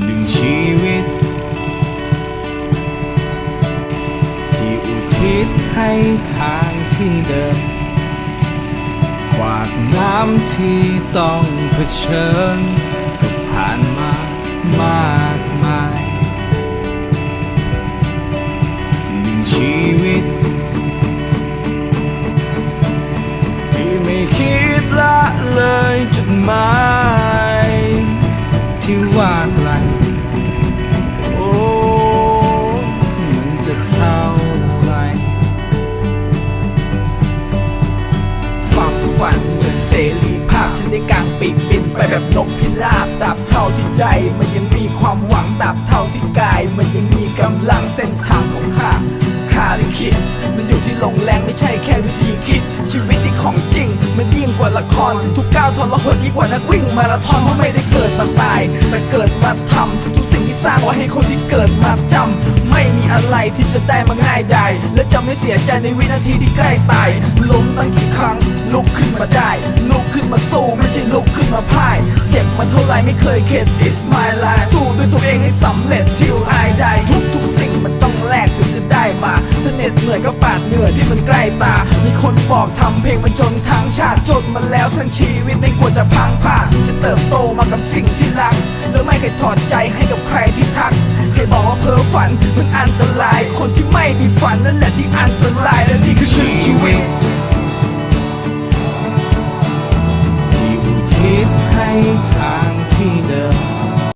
หนึ่งชีวิต ที่อุทิศให้ทางที่เดินกวากน้ำที่ต้องเผชิญก็ผ่านมามากมายหนึ่งชีวิต ที่ไม่คิดละเลยจุดหมายที่ว่า ไกล โอ้มันจะเท่าไรความฝันเหมือนเสรีภาพฉันได้กางปีกบินไปแบบนกพิราบตราบเท่าที่ใจมันยังมีความหวังตราบเท่าที่กาย มันยังมีกำลังเส้นทางของข้าข้าลิขิตมันอยู่ที่ลงแรงไม่ใช่แค่วิธีคิดชีวิตที่ของ ละครทุกก้าวทรหดยิ่งกว่านักวิ่งมาราธอนเพราะไม่ได้เกิดมาตาย แต่เกิดมาทำทุกสิ่งที่สร้างไว้ให้คนที่เกิดมาจำไม่มีอะไรที่จะได้มาง่ายได้และจะไม่เสียใจในวินาทีที่ใกล้ตายล้มตั้งกี่ครั้งลุกขึ้นมาได้ลุกขึ้นมาสู้ไม่ใช่ลุกขึ้นมาพ่าย เจ็บมาเท่าไรไม่เคยเข็ด It's my life สู้ด้วยตัวเองให้สำเร็จ till ที่มันใกล้ตา มีคนบอกทำเพลงมันจนทั้งชาติจนมาแล้วทั้งชีวิตไม่ควจะพังผ่านจะเติบโตมากับสิ่งที่รักแล้วไม่เคยถอดใจให้กับใครที่ทักใครบอกว่าเพ้อฝันมันอันตราย คนที่ไม่มีฝันนั่นแหละที่อันตรายและนี่คือชื่อชีวิตที่อุทิศให้ทาง